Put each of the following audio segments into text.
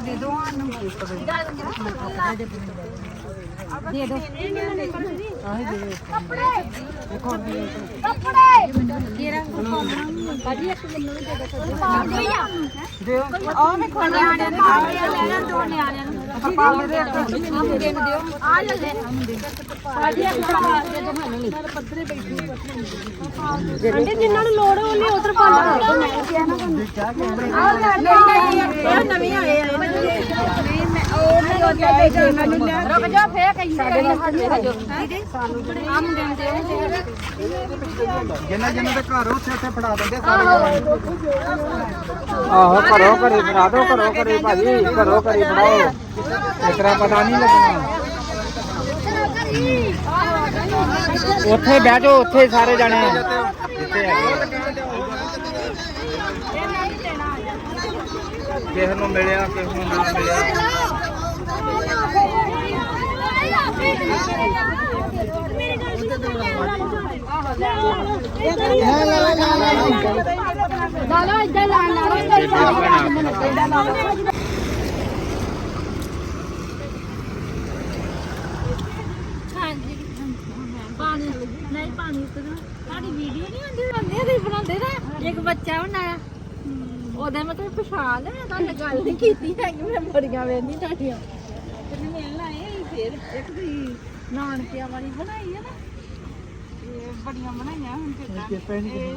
ਦੇ ਦੋ ਇੱਕ ਦੇ ਦੇ। ਦੋ ਆਹੀ ਦੇ ਦੇਖੋ ਕਿਹੜਾ ਬਾਜੀ ਇੱਕ ਮੈਨੂੰ ਵੀ ਦੇ ਦੋ। ਦਿਓ ਆ। ਮੈਂ ਖੋਲ ਨਿਆਣਿਆਂ ਨੂੰ ਦੋ ਨਿਆਣਿਆਂ ਨੂੰ ਪਾ ਦੇ ਇੱਕ ਮੁੰਡੇ ਨੂੰ ਦਿਓ ਆ ਲੈ ਲੈ ਬਾਜੀ ਇੱਕ ਪਾ ਦੇ ਦੋ ਮੈਨੂੰ ਨਹੀਂ ਪੱਧਰੇ ਬੈਠੀ ਆਂਟੀ ਜਿੰਨਾਂ ਨੂੰ ਲੋੜ ਹੋਣੀ ਉਧਰ ਪਾ ਲਓ ਮੈਂ ਨਾ ਇਹ ਨਵੇਂ ਆਏ ਆ ਨਹੀਂ ਮੈਂ ਉਹ ਨਹੀਂ ਉਹ ਚਾਹੀਦਾ ਮੈਨੂੰ ਲੈ ਰੁਕ ਜਾ ਫੇਰ ਕਹੀਂ ਸਾਡੇ ਨਾਲ ਦੀਦੀ ਸਾਨੂੰ ਆ ਮੁੰਡੇ ਨੂੰ ਦੇ ਜਿੰਨਾ ਜਿੰਨਾ ਦੇ ਘਰ ਉੱਥੇ ਉੱਥੇ ਫੜਾ ਦਿੰਦੇ ਸਾਰੇ ਆਹੋ ਘਰੋਂ ਘਰੇ ਫੜਾ ਦਿਓ ਘਰੋਂ ਘਰੇ ਭਾਜੀ ਘਰੋਂ ਘਰੇ ਫੜਾਓ ਇਸ ਤਰ੍ਹਾਂ ਪਤਾ ਨਹੀਂ ਲੱਗਣਾ। ਉੱਥੇ ਬਹਿ ਜਾਓ ਉੱਥੇ ਸਾਰੇ ਜਾਣੇ। ਹੈਗੇ ਕਿਸੇ ਨੂੰ ਮਿਲਿਆ ਕਿਸੇ ਨੂੰ ਨਾ ਮਿਲਿਆ। ਲਾ ਲਓ ਇੱਧਰ ਲਾ ਲਾ ਲਓ ਇੱਧਰ ਲਾ ਲਓ ਹਾਂਜੀ ਪਾਣੀ ਨਹੀਂ ਪਾਣੀ ਉਤਰਨਾ ਸਾਡੀ ਵੀਡੀਓ ਨਹੀਂ ਆਉਂਦੀ ਬੰਦੇ ਦੇ ਬਣਾਉਂਦੇ ਨਾ ਇੱਕ ਬੱਚਾ ਬਣਾਇਆ ਉਹਦਾ ਮਤਲਬ ਪਛਾਣ ਲਿਆ ਤੁਹਾਡੇ ਗੱਲ ਨਹੀਂ ਕੀਤੀ ਹੈਗੀ ਮੈਂ ਬੜੀਆਂ ਵੇਂਦੀ ਤੁਹਾਡੀਆਂ। ਤੇ ਮਿਲਣ ਆਏ ਫੇਰ ਇੱਕ ਦੀ ਨਾਨਕਿਆਂ ਵਾਲੀ ਬਣਾਈ ਹੈ ਨਾ। ਬੜੀਆਂ ਬਣਾਈਆਂ ਹੁਣ ਕਿਦਾਂ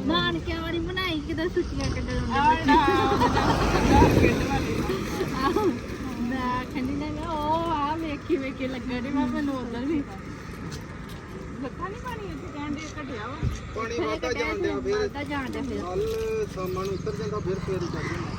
ਨਾਨਕਿਆਂ ਵਾਲੀ ਬਣਾਈ ਕਿਦਾਂ ਸੁੱਚੀਆਂ ਕੱਢਣ ਆਹੋ। ਮੈਂ ਕਹਿੰਦੀ ਨੇ ਮੈਂ ਉਹ ਆ ਵੇਖੀ ਵੇਖੀ ਲੱਗਣ ਡਈ ਮੈਂ ਮੈਨੂੰ ਉਧਰ ਵੀ ਲੱਗਾ ਨਹੀਂ ਪਾਣੀ? ਇੱਥੇ ਕਹਿੰਦੇ ਘਟਿਆ ਵਾ। ਪਾਣੀ ਵਾਧਾ ਜਾਣ ਡਿਆ ਫਿਰ ਵਾਧਾ ਜਾਣ ਡਿਆ ਫਿਰ। ਕੱਲ ਸ਼ਾਮਾਂ ਨੂੰ ਉੱਤਰ ਜਾਂਦਾ ਫਿਰ ਫੇਰ ਜਾਂਦਾ।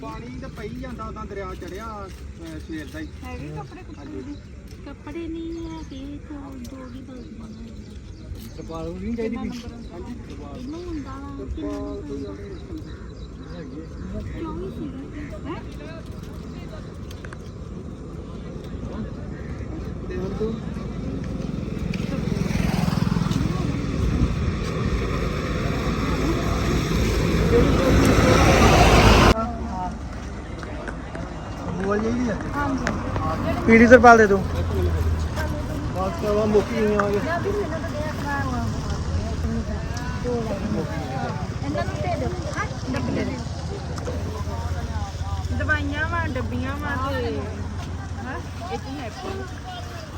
ਪਾਣੀ ਤੇ ਪਈ ਜਾਂਦਾ ਉਦਾਂ ਦਰਿਆ ਚੜਿਆ ਸਵੇਰ ਦਾ ਹੀ। ਹੈਗੇ ਕੱਪੜੇ ਕੁੱਪੜੇ ਨਹੀਂ ਹੈ ਕਿ ਦੋ ਦੀ ਬਲਦੀਆਂ ਤਰਪਾਲ ਨਹੀਂ ਚਾਹੀਦੀ ਵੀ? ਹੁੰਦਾ ਵਾ? ਕਿਉਂ ਨਹੀਂ। ਸੀਗਾ। ਹੈ? ਤੇ ਹੁਣ ਤੂੰ? ਬੋਲ ਜਾਈਦੀ ਆ? ਹਾਂਜੀ। ਪੀੜੀ ਤਰਪਾਲ ਦੇ ਦੋ। ਬਸ ਵਾ ਮੁੱਕੀ ਆ। ਇਹਨਾਂ ਨੂੰ ਦੇ ਦਿਓ ਡੱਬੇ ਦੇ ਦਵਾਈਆਂ ਵਾ ਡੱਬੀਆਂ ਵਾ ਤੇ ਹਾਂ? ਇਹ ਕੀ ਹੈ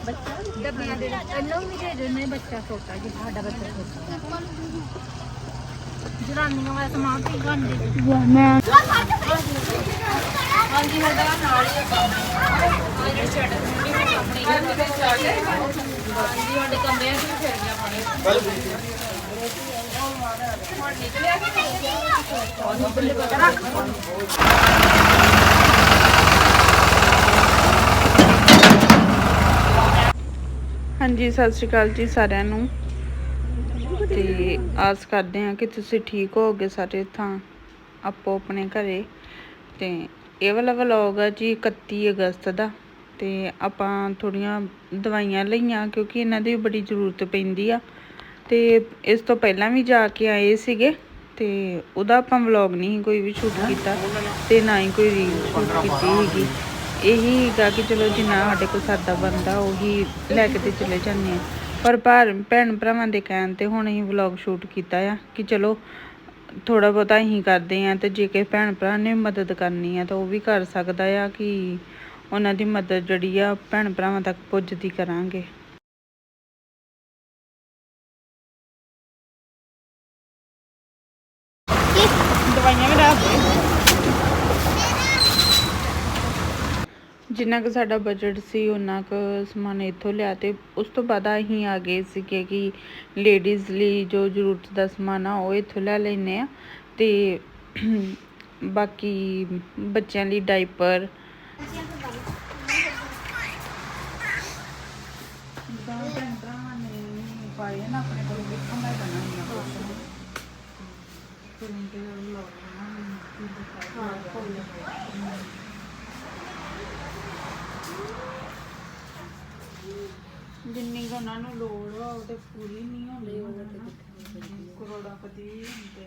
ਬੱਚਾ ਡੱਬੀਆਂ ਦੇ ਇਹਨਾਂ ਨੂੰ ਵੀ ਦੇ ਦਿਓ ਨਹੀਂ ਬੱਚਾ ਛੋਟਾ ਜੀ ਸਾਡਾ ਬੱਚਾ ਛੋਟਾ। ਜਰਾਨੀਆਂ ਵਾਲਾ ਸਮਾਨ ਤੇ ਗਾਂਦੇ ਮੈਂ ਹਾਂਜੀ ਸਾਡਾ ਨਾਲ ਹੀ ਕੰਮ ਜਿਹੜੇ ਛੱਡ ਦਿੰਦੇ ਆਪਣੇ ਘਰ ਦੇ ਚੱਲ ਹਾਂਜੀ ਸਾਡੇ ਕਮਰਿਆਂ 'ਚ ਵੀ ਫਿਰ ਗਿਆ ਪਾਣੀ ਹੁਣ ਨਿਕਲਿਆ ਕਿ ਹਾਂਜੀ, ਸਤਿ ਸ਼੍ਰੀ ਅਕਾਲ ਜੀ ਸਾਰਿਆਂ ਨੂੰ। ਤੇ ਆਸ ਕਰਦੇ ਹਾਂ ਕਿ ਤੁਸੀਂ ਠੀਕ ਹੋਗੇ ਸਾਰੇ ਥਾਂ ਆਪੋ ਆਪਣੇ ਘਰੇ। ਤੇ ਇਹ ਵਾਲਾ ਵਲੌਗ ਆ ਜੀ 31 ਅਗਸਤ ਦਾ। ਤੇ ਆਪਾਂ ਥੋੜੀਆਂ ਦਵਾਈਆਂ ਲਈਆਂ ਕਿਉਂਕਿ ਇਹਨਾਂ ਦੀ ਬੜੀ ਜ਼ਰੂਰਤ ਪੈਂਦੀ ਆ। ਤੇ ਇਸ ਤੋਂ ਪਹਿਲਾਂ ਵੀ ਜਾ ਕੇ ਆਏ ਸੀਗੇ ਤੇ ਉਹਦਾ ਆਪਾਂ ਵਲੌਗ ਨਹੀਂ ਕੋਈ ਵੀ ਸ਼ੂਟ ਕੀਤਾ ਤੇ ਨਾ ਹੀ ਕੋਈ ਰੀਲ ਸ਼ੂਟ ਕੀਤੀ ਹੈਗੀ ਇਹੀ ਹੈਗਾ ਕਿ ਚਲੋ ਜਿੰਨਾ ਸਾਡੇ ਕੋਲ ਸਰਦਾ ਬੰਦਾ ਉਹੀ ਲੈ ਕੇ ਤੇ ਚਲੇ ਜਾਂਦੇ ਆ। ਪਰ ਭਰ ਭੈਣ ਭਰਾਵਾਂ ਦੇ ਕਹਿਣ ਤੇ ਹੁਣ ਅਸੀਂ ਵਲੌਗ ਸ਼ੂਟ ਕੀਤਾ ਆ ਕਿ ਚਲੋ ਥੋੜਾ ਬਹੁਤਾ ਅਸੀਂ ਕਰਦੇ ਆ ਤੇ ਜੇ ਕਿਸੇ ਭੈਣ ਭਰਾ ਨੇ ਮਦਦ ਕਰਨੀ ਆ ਤਾਂ ਉਹ ਵੀ ਕਰ ਸਕਦਾ ਆ ਕਿ ਉਹਨਾਂ ਦੀ ਮਦਦ ਜਿਹੜੀ ਆ ਭੈਣ ਭਰਾਵਾਂ ਤੱਕ ਪੁੱਜਦੀ ਕਰਾਂਗੇ ਦਵਾਈਆਂ ਵੀ ਰੱਖ ਦੇ ਜਿੰਨਾ ਕੁ ਸਾਡਾ ਬਜਟ ਸੀ ਉਹਨਾਂ ਕੁ ਸਮਾਨ ਇੱਥੋਂ ਲਿਆ ਤੇ ਉਸ ਤੋਂ ਬਾਅਦ ਅਸੀਂ ਆ ਗਏ ਸੀਗੇ ਕਿ ਲੇਡੀਜ਼ ਲਈ ਜੋ ਜ਼ਰੂਰਤ ਦਾ ਸਮਾਨ ਆ, ਉਹ ਇੱਥੋਂ ਲੈ ਲੈਨੇ ਆ। ਤੇ ਬਾਕੀ ਬੱਚਿਆਂ ਲਈ ਡਾਈਪਰ ਪਾਏ ਜਿੰਨੀ ਕੁ ਉਹਨਾਂ ਨੂੰ ਲੋੜ ਹੋਵੇ ਉਹ ਤੇ ਪੂਰੀ ਨਹੀਂ ਹੁੰਦੀ, ਉਹ ਤੇ ਕਰੋੜਾਪਤੀ ਹੁੰਦੇ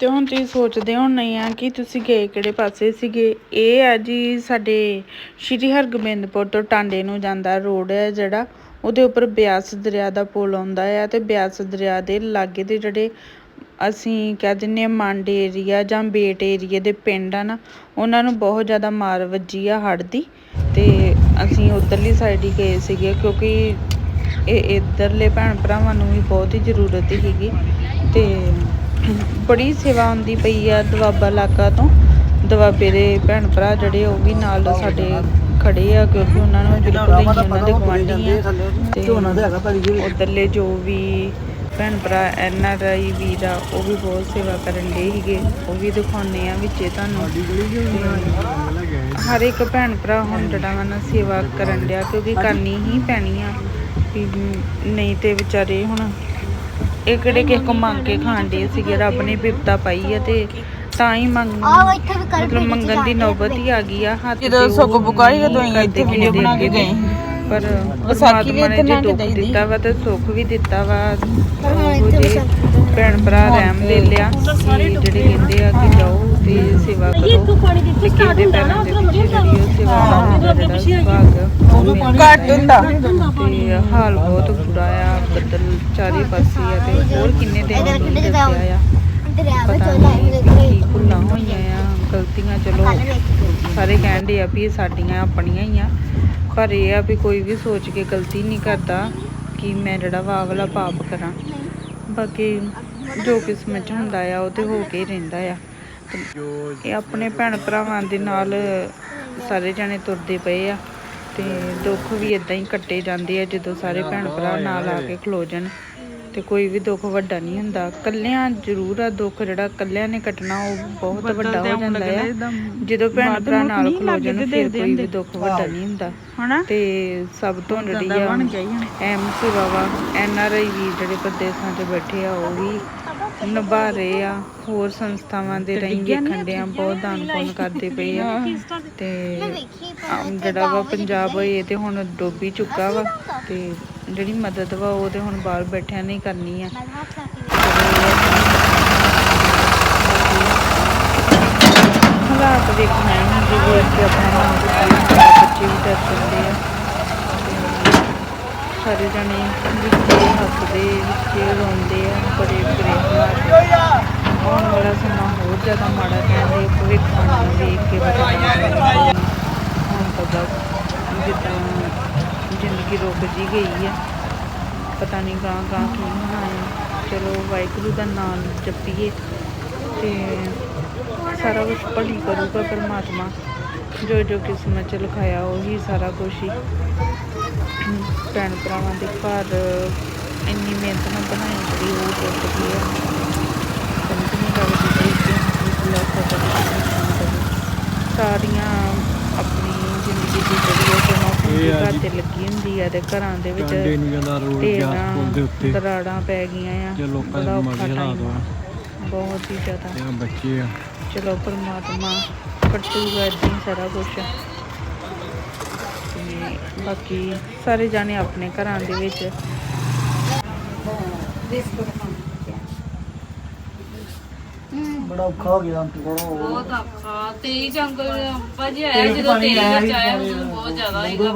ਤੇ ਹੁਣ ਤੁਸੀਂ ਸੋਚਦੇ ਹੋਣੇ ਆ ਕਿ ਤੁਸੀਂ ਗਏ ਕਿਹੜੇ ਪਾਸੇ ਸੀਗੇ? ਇਹ ਆ ਜੀ ਸਾਡੇ ਸ਼੍ਰੀ ਹਰਗੋਬਿੰਦਪੁਰ ਤੋਂ ਟਾਂਡੇ ਨੂੰ ਜਾਂਦਾ ਰੋਡ ਹੈ ਜਿਹੜਾ। ਉਹਦੇ ਉੱਪਰ ਬਿਆਸ ਦਰਿਆ ਦਾ ਪੁਲ ਆਉਂਦਾ ਆ ਤੇ ਬਿਆਸ ਦਰਿਆ ਦੇ ਲਾਗੇ ਦੇ ਜਿਹੜੇ ਅਸੀਂ ਕਹਿ ਦਿੰਨੇ ਆ ਮੰਡ ਏਰੀਆ ਜਾਂ ਬੇਟ ਏਰੀਏ ਦੇ ਪਿੰਡ ਆ ਨਾ, ਉਹਨਾਂ ਨੂੰ ਬਹੁਤ ਜ਼ਿਆਦਾ ਮਾਰ ਵੱਜੀ ਆ ਹੜ੍ਹ ਦੀ। ਤੇ ਅਸੀਂ ਉਧਰਲੀ ਸਾਈਡ ਹੀ ਗਏ ਸੀਗੇ ਕਿਉਂਕਿ ਇਹ ਇਧਰਲੇ ਭੈਣ ਭਰਾਵਾਂ ਨੂੰ ਵੀ ਬਹੁਤ ਹੀ ਜ਼ਰੂਰਤ ਸੀਗੀ। ਤੇ ਬੜੀ ਸੇਵਾ ਹੁੰਦੀ ਪਈ ਆ ਦੁਆਬਾ ਇਲਾਕਾ ਤੋਂ। ਦੁਆਬੇ ਦੇ ਭੈਣ ਭਰਾ ਜਿਹੜੇ ਉਹ ਵੀ ਨਾਲ ਸਾਡੇ ਖੜੇ ਆ ਕਿਉਂਕਿ ਉਹਨਾਂ ਨੂੰ ਬਿਲਕੁਲ ਹੀ ਉਹਨਾਂ ਦੇ ਆ। ਤੇ ਝੋਨਾ ਤੇ ਹੈਗਾ ਭਾਜੀ ਜੀ ਉਧਰਲੇ ਜੋ ਵੀ ਭੈਣ ਭਰਾ ਐਨ ਆਰ ਆਈ ਵੀਰ ਆ ਉਹ ਵੀ ਬਹੁਤ ਸੇਵਾ ਕਰਨ ਦੇ ਸੀਗੇ। ਉਹ ਵੀ ਦਿਖਾਉਂਦੇ ਆ ਵਿੱਚੇ ਤੁਹਾਨੂੰ। ਹਰ ਇੱਕ ਭੈਣ ਭਰਾ ਹੁਣ ਜਿਹੜਾ ਵਾ ਨਾ ਸੇਵਾ ਕਰਨ ਡਿਆ ਕਿਉਂਕਿ ਕਰਨੀ ਹੀ ਪੈਣੀ ਆ। ਨਹੀਂ ਤੇ ਵਿਚਾਰੇ ਹੁਣ ਇਹ ਕਿਹੜੇ ਕਿਸੇ ਕੋ ਮੰਗ ਕੇ ਖਾਣ ਦੇ ਸੀਗੇ? ਰੱਬ ਨੇ ਬਿਪਤਾ ਪਾਈ ਆ ਤੇ ਤਾਂ ਹੀ ਮੰਗ ਮਤਲਬ ਮੰਗਣ ਦੀ ਨੌਬਤ ਹੀ ਆ ਗਈ ਆ ਹੱਥ ਜਦੋਂ ਸੁੱਕ ਬੁਕਾਈ ਉਦੋਂ ਹੀ ਇੱਥੇ ਵੀਡੀਓ ਬਣਾ ਕੇ ਗਏ। ਪਰ ਪਰਮਾਤਮਾ ਨੇ ਜੇ ਦੁੱਖ ਦਿੱਤਾ ਵਾ ਤੇ ਸੁੱਖ ਵੀ ਦਿੱਤਾ ਵਾ। ਉਹ ਜੇ ਭੈਣ ਭਰਾ ਰਹਿਮ ਲੈ ਲਿਆ ਜਿਹੜੇ ਕਹਿੰਦੇ ਆ ਕਿ ਜਾਓ ਤੇ ਸੇਵਾ ਕਰੋ। ਤੇ ਕਿਸੇ ਦੇ ਪੈਰਾਂ ਦੇ ਪਿੱਛੇ ਜਿਹੜੀ ਉਹ ਸੇਵਾ ਦਾ ਜਿਹੜਾ ਸੁਭਾਗ ਘੱਟ ਹੁੰਦਾ। ਤੇ ਹਾਲ ਬਹੁਤ ਬੁਰਾ ਆ ਬੱਦਲ ਚਾਰੇ ਪਾਸੇ ਆ ਤੇ ਹੋਰ ਕਿੰਨੇ ਦਿਨ ਦੱਸਿਆ ਆ। ਪਤਾ ਨਹੀਂ ਕੀ ਭੁੱਲਾਂ ਹੋਈਆਂ ਆ ਗਲਤੀਆਂ ਚਲੋ ਸਾਰੇ ਕਹਿੰਦੇ ਆ ਵੀ ਇਹ ਸਾਡੀਆਂ ਆਪਣੀਆਂ ਹੀ ਆ ਪਰ ਇਹ ਆ ਵੀ ਕੋਈ ਵੀ ਸੋਚ ਕੇ ਗਲਤੀ ਨਹੀਂ ਕਰਦਾ ਕਿ ਮੈਂ ਜਿਹੜਾ ਵਾ ਆਹ ਵਾਲਾ ਪਾਪ ਕਰਾਂ। ਬਾਕੀ ਜੋ ਕਿਸਮਤ ਹੁੰਦਾ ਆ, ਉਹ ਤੇ ਹੋ ਕੇ ਹੀ ਰਹਿੰਦਾ ਆ। ਇਹ ਆਪਣੇ ਭੈਣ ਭਰਾਵਾਂ ਦੇ ਨਾਲ ਸਾਰੇ ਜਣੇ ਤੁਰਦੇ ਪਏ ਆ ਤੇ ਦੁੱਖ ਵੀ ਇਦਾਂ ਹੀ ਕੱਟੇ ਜਾਂਦੇ ਆ ਜਦੋਂ ਸਾਰੇ ਭੈਣ ਭਰਾ ਨਾਲ ਆ ਕੇ ਖਲੋ ਜਾਣ। ਤੇ ਕੋਈ ਵੀ ਦੁੱਖ ਵੱਡਾ ਨਹੀਂ ਹੁੰਦਾ। ਕੱਲਿਆਂ ਜ਼ਰੂਰ ਆ ਦੁੱਖ ਜਿਹੜਾ ਕੱਲਿਆਂ ਨੇ ਕੱਟਣਾ ਉਹ ਬਹੁਤ ਵੱਡਾ ਹੋ ਜਾਂਦਾ ਆ। ਜਦੋਂ ਭੈਣ ਭਰਾ ਨਾਲ ਖਲੋ ਜਾਣ ਫਿਰ ਕੋਈ ਵੀ ਦੁੱਖ ਵੱਡਾ ਨਹੀਂ ਹੁੰਦਾ। ਹਨਾ? ਤੇ ਸਭ ਤੋਂ ਜਿਹੜੀ ਆ ਐਮ ਐਨ ਆਰ ਆਈ ਵੀ ਜਿਹੜੇ ਪ੍ਰਦੇਸ਼ਾਂ 'ਚ ਬੈਠੇ ਆ ਉਹ ਵੀ ਨਿਭਾ ਰਹੇ ਆ। ਹੋਰ ਸੰਸਥਾਵਾਂ ਦੇ ਰਾਹੀਂ ਵੇਖਣ ਡਿਆ ਬਹੁਤ ਦਾਨ ਪੁੰਨ ਕਰਦੇ ਪਏ ਆ। ਤੇ ਜਿਹੜਾ ਵਾ ਪੰਜਾਬ ਇਹ ਤੇ ਹੁਣ ਡੋਬੀ ਚੁੱਕਾ ਵਾ ਤੇ ਜਿਹੜੀ ਮਦਦ ਵਾ ਉਹ ਤੇ ਹੁਣ ਬਾਹਰ ਬੈਠਿਆਂ ਨੇ ਹੀ ਕਰਨੀ ਆ। ਹਾਲਾਤ ਵੇਖਣਾ ਹੈ ਜੀ ਵੇਖ ਕੇ ਆਪਣਾ ਬੱਚੇ ਵੀ ਡਰ ਜਾਂਦੇ ਆ। ਸਾਰੇ ਜਣੇ ਵਿੱਚੇ ਹੱਸਦੇ ਵਿੱਚੇ ਰੋਂਦੇ ਆ ਬੜੇ ਬੁਰੇ ਹਾਲਾਤ ਆਉਣ ਵਾਲਾ ਸਮਾਂ ਹੋਰ ਜ਼ਿਆਦਾ ਮਾੜਾ ਕਹਿੰਦੇ ਭਵਿੱਖ ਨੂੰ ਵੇਖ ਕੇ ਪਤਾ ਲੱਗਦਾ ਹੁਣ ਤਾਂ ਜਿੱਦਾਂ ਜ਼ਿੰਦਗੀ ਰੁਕ ਜੀ ਗਈ ਆ। ਪਤਾ ਨਹੀਂ ਗਾਂ ਗਾਂ ਕੀ ਹੋਣਾ ਹੈ ਚਲੋ ਵਾਹਿਗੁਰੂ ਦਾ ਨਾਮ ਜਪੀਏ ਤੇ ਸਾਰਾ ਕੁਝ ਭਲੀ ਕਰੂਗਾ ਪਰਮਾਤਮਾ। ਜੋ ਜੋ ਕਿਸਮਤ ਚ ਲਿਖਾਇਆ ਉਹੀ ਸਾਰਾ ਕੁਝ ਹੀ। ਭੈਣ ਭਰਾਵਾਂ ਦੇ ਘਰ ਇੰਨੀ ਮਿਹਨਤ ਨਾਲ ਬਣਾਈ ਜਿਹੜੀ ਉਹ ਟੁੱਟ ਗਈ ਹੈ ਸਮਝ ਨਹੀਂ ਲੱਗਦੀ ਕਿ ਕਿਉਂ ਸਾਰੀਆਂ ਆਪਣੀ ਜ਼ਿੰਦਗੀ ਦੀ ਜਿਹੜੀ ਘਰ। ਤੇ ਲੱਗੀ ਹੁੰਦੀ ਹੈ ਤੇ ਘਰਾਂ ਦੇ ਵਿੱਚ ਦਰਾੜਾਂ ਪੈ ਗਈਆਂ ਆ। ਤੇ ਲੋਕਾਂ ਦੇ ਮਾੜੇ ਹਾਲਾਤ ਆ। ਆ ਬਹੁਤ ਹੀ ਜ਼ਿਆਦਾ। ਤੇ ਬੱਚੇ ਆ। ਚਲੋ ਪਰਮਾਤਮਾ ਕੱਟੂਗਾ ਹੀ ਸਾਰਾ ਕੁਝ ਤੇ ਬਾਕੀ ਸਾਰੇ ਜਾਣੇ ਆਪਣੇ ਘਰਾਂ ਦੇ ਵਿੱਚ। ਬੜਾ ਔਖਾ ਹੋ ਗਿਆ ਬਹੁਤ ਔਖਾ। ਤੇਜ਼ ਜੰਗਲ ਭਾਜੀ ਆਇਆ ਜਦੋਂ ਤੇਜ਼ ਵਿੱਚ ਆਇਆ ਉਦੋਂ ਬਹੁਤ ਜ਼ਿਆਦਾ ਸੀਗਾ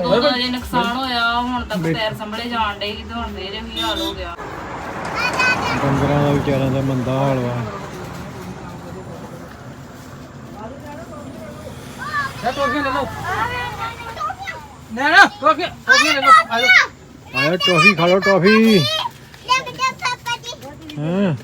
ਉਦੋਂ ਦਾ ਜੇ ਨੁਕਸਾਨ ਹੋਇਆ ਹੁਣ ਤੱਕ ਪੈਰ ਸੰਭਲੇ ਜਾਣ ਡੇ ਤੇ ਹੁਣ ਫੇਰ ਵੀ ਹਾਲ ਹੋ ਗਿਆ। ਡੰਗਰਾਂ ਦਾ ਵਿਚਾਰਿਆਂ ਦਾ ਮੰਦਾ ਹਾਲ ਵਾ। ਜਾ ਟੋਫੀਆਂ ਲੈ ਲਓ। ਨਾ ਨਾ ਟੋਫੀਆਂ ਟੋਫੀਆਂ ਲੈ ਲਓ। ਆ ਜਾਓ। ਆਇਆ ਟੌਫੀ ਖਾ ਲਓ ਟੌਫੀ। ਹਾਂ।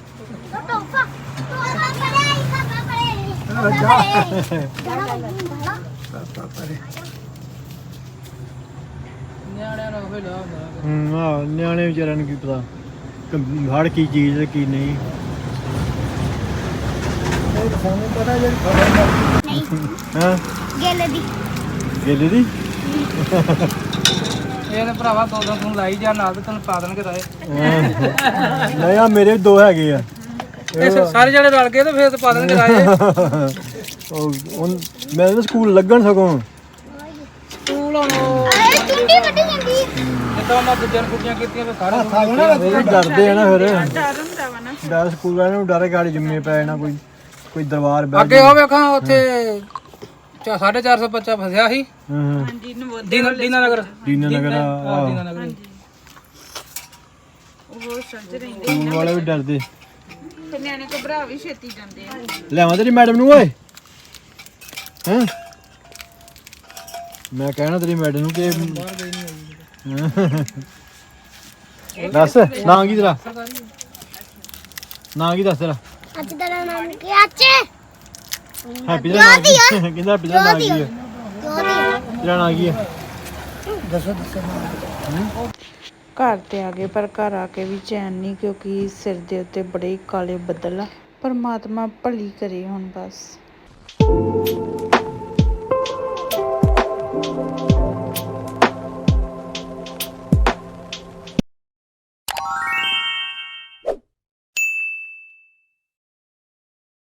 ਨਿਆਣਿਆਂ ਨੂੰ ਹੋਵੇ ਲਾ ਹੂੰ ਆ ਨਿਆਣੇ ਵਿਚਾਰਿਆਂ ਨੂੰ ਕੀ ਪਤਾ ਕਿ ਹੜ ਕੀ ਚੀਜ਼ ਹੈ ਕੀ ਨਹੀਂ ਸਾਨੂੰ ਪਤਾ ਜਿਹੜੀ ਹਾਂ ਗੇਲੇ ਦੀ ਗੇਲੇ ਦੀ ਇਹ ਤੇ ਭਰਾਵਾ ਦੋ ਦੋ ਤੂੰ ਲਾਈ ਜਾ ਨਾਲ ਤੇ ਤੈਨੂੰ ਪਾ ਦੇਣਗੇ। ਨਹੀਂ ਆ ਮੇਰੇ ਦੋ ਹੈਗੇ ਆ ਇਹ ਸਾਰੇ ਜਿਹੜੇ ਰਲ ਗਏ ਤੇ ਫੇਰ ਤੇ ਪਾ ਦੇਣਗੇ ਰਾਏ ਉਹ ਹੁਣ ਮੈਂ ਸਕੂਲ ਲੱਗਣ ਸਗੋਂ। ਸਕੂਲ ਹੁਣ ਆਏ ਚੁੰਡੀ ਵੱਡੀ ਜਾਂਦੀ। ਜਿੱਦਾਂ ਉਹਨਾਂ ਦੂਜਿਆਂ ਨੂੰ ਕੁੱਟੀਆਂ ਕੀਤੀਆਂ ਫੇਰ ਸਾਰਾ ਇਹ ਵੀ ਡਰਦੇ ਆ ਨਾ ਫਿਰ। ਡਰ ਹੁੰਦਾ ਵਾ ਨਾ। ਡਰ ਸਕੂਲ ਵਾਲਿਆਂ ਨੂੰ ਡਰ ਗਾੜੀ ਜੰਮੇ ਪਏ ਨਾ ਕੋਈ ਕੋਈ ਦਰਬਾਰ ਬੈਠ ਅੱਗੇ ਉਹ ਵੇਖਾਂ ਉੱਥੇ 450 ਬੱਚਾ ਫਸਿਆ ਸੀ। ਹਾਂ ਹਾਂ। ਹਾਂਜੀ ਨਵੋ ਦੀਨਾ ਦੀਨਾ ਨਗਰ। ਦੀਨਾ ਨਗਰ ਆ ਆਹ, ਦੀਨਾ ਨਗਰ। ਉਹ ਸਮਝ ਰਹਿੰਦੇ ਸਕੂਲ ਵਾਲੇ ਵੀ ਡਰਦੇ। ਤੇ ਨਿਆਣੇ ਘਬਰਾ ਵੀ ਛੇਤੀ ਜਾਂਦੇ ਆ। ਲਿਆਵਾਂ ਤੇਰੀ ਮੈਡਮ ਨੂੰ ਓਏ। ਹਾਂ? ਮੈਂ ਕਹਿਣਾ ਤੇਰੀ ਮੈਡਮ ਨੂੰ ਕਿ ਦੱਸ ਨਾਂ ਕੀ ਤੇਰਾ? ਨਾਂ ਕੀ ਦੱਸ ਤੇਰਾ? ਅੱਜ ਤੇਰਾ ਨਾਮ ਕੀ ਅੱਛੇ ਹੈਪੀ ਦਾ ਨਾਂ ਕੀ ਕਹਿੰਦਾ ਹੈਪੀ ਦਾ ਨਾਂ ਕੀ ਹੈ? ਜੋਦੀ ਤੇਰਾ ਨਾਂ ਕੀ ਹੈ? ਘਰ ਤੇ ਆ ਗਏ, ਪਰ ਘਰ ਆ ਕੇ ਵੀ ਚੈਨ ਨਹੀਂ, ਕਿਉਂਕਿ ਸਿਰ ਦੇ ਉੱਤੇ ਬੜੇ ਕਾਲੇ ਬੱਦਲ ਆ। ਪਰਮਾਤਮਾ ਭਲੀ ਕਰੇ ਹੁਣ ਬਸ।